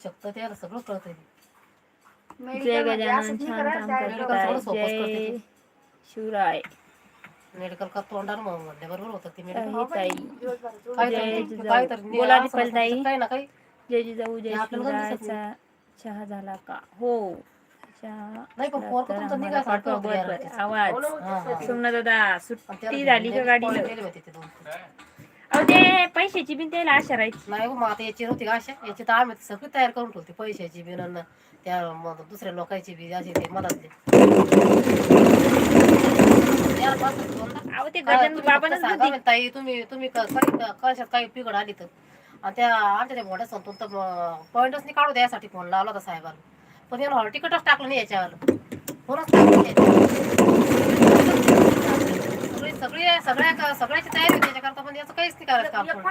शकतं त्याला सगळं कळतंय जय मेडिकल गजानन असंच नाही छान करत, काम direct मेडिकल सगळं करताय सोपंच करते जय ती. शिवराय मेडिकल का तोंडानं मग म्हणल्या बरोबर होतं ते मेडिकल हे ताई काय जय तरी- जिजाऊ. काय तरी बोला असं ताई. काही ना काही जय जिजाऊ जय आपल्याला पण दिसत शिवरायचा चहा झाला का हो चहा नाही पण झाला पोरगं तर तुमचं आम्हाला निघायचं पाठवा. होतं बर बर यार. आवाज हा, हा. सोमना दादा सुट्टी झाली का गाडीला होते ते दोन. अहो ते पैशाची बिन त्याला आशा राहायची. नाही हो, मग आता याची नव्हती का अशा याची तर आम्ही सगळी तयार करून ठेवते पैशाची बी आणि त्या मग दुसऱ्या लोकांची बी अशी ते मनातले यार बस दोनदा. अहो ते काय गजानन तुम्ही बाबांच फक्त सांगा ना ताई तुम्ही तुम्ही क- काही कशात काही पिघड आली तर. आणि त्या आमच्या त्या मोठ्या संतून तर पॉईंटच नाही काढू द्यासाठी फोन लावला होता साहेबाला. पण यानं हॉल तिकीटच टाकलं नाही याच्यावर. फोनच टाकलं नाही याच्यावर. सगळी सगळी सगळ्या सगळ्याची तयारी होती त्याच्याकरता पण याचं काहीच नाही करायचं काम बापू.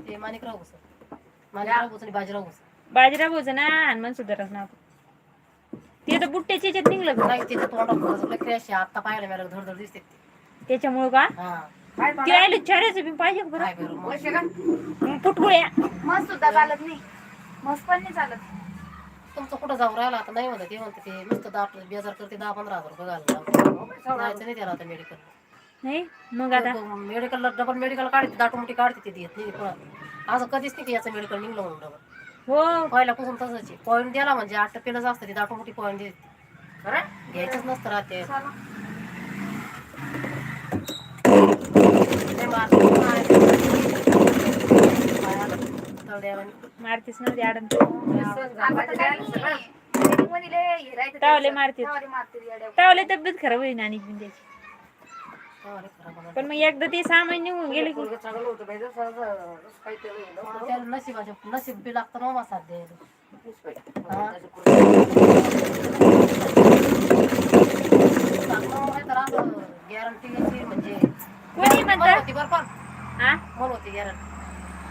ते माणिकराव घुसर माणिकराव घुसर आणि बाजीराव घुसर बाजीराव भोजन हनुमान सुधारच नाव ते तर बुट्ट्याच्या याच्यात निघलं का? नाही त्याच्या तोंडात क्रॅश आता पाहायला मिळालं धडधड दिसते ते. त्याच्यामुळं का? हा. ते राहिले चारायचं बी पाहिजे का काय मग. मस्त सुद्धा चालत नाही. मस्त पण नाही चालत तुमचं कुठं जाऊन राहिला? आता नाही म्हणत ते म्हणते ते नुसतं दाट बेजार करते दहा पंधरा हजार रुपये घालून जायचं नाही त्याला आता मेडिकल नाही? मग आता? मेडिकलला डबल मेडिकल काढते दाटमुटी काढते ते देत नाही कोणाला. असं कधीच नाही की याचं मेडिकल निघलं म्हणून डबल हो. पहिल्यापासून तसंच आहे. पॉईंट द्याला म्हणजे आठ टप्पेलंच असतं ते दाटमुटी पॉईंट देते. घ्यायचंच नसतं राहते मारते, पायाला तळद्यावानी. मारतीस ना ते आडन आता तर काही नाही. Meeting मध्ये लय हे राहतं तावले. मारतील. तावले तब्येत खराब होईल आणि त्याची. पण मग एकदा ते सामान निघून गेले की नशीब बी लागतं ना साथ द्यायला गॅरंटी म्हणजे कोणी मला म्हणतं होती बरं पण हा होती गॅरंटी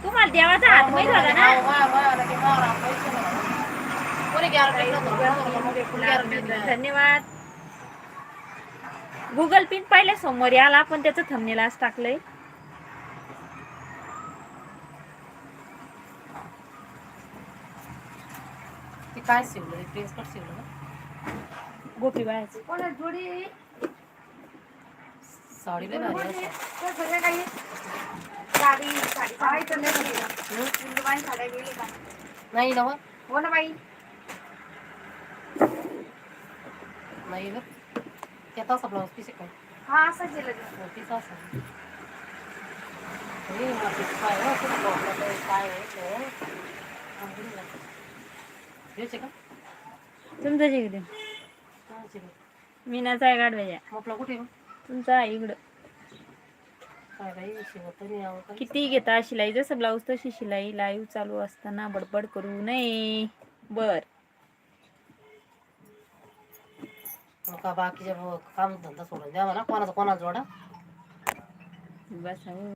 तुम्हाला देवाचा हात माहीत होता ना? धन्यवाद. गुगल पिन पाहिलं सोमवारी आला पण त्याचं थंबनेल आज टाकलंय. ते काय शिवलं? गोपी बाळाचं जोडी? साडी लय भारी पाहायचं नाही ना मग? हो ना बाई नाही ग त्यात असा ब्लाऊज पीस आहे हा असंच आहे. पीस असा हे मला काय हो, कुठं ब्लाऊजला ते काय आहे ते? लागतं. हेच आहे का तुमचं जिकडे कोणाची गं? मीनाचा आहे गाडवायच्या आपला कुठे आहे मग? तुमचा इकडं. काय बाई शिवत नाही आवं काही. किती घेता शिलाई? जसं ब्लाऊज तशी शिलाई. लाईव्ह चालू असताना बडबड करू नये. बर. मग का काम धंदा सोडून द्या मला कोणाचा कोणाला जोडा? बस. हो.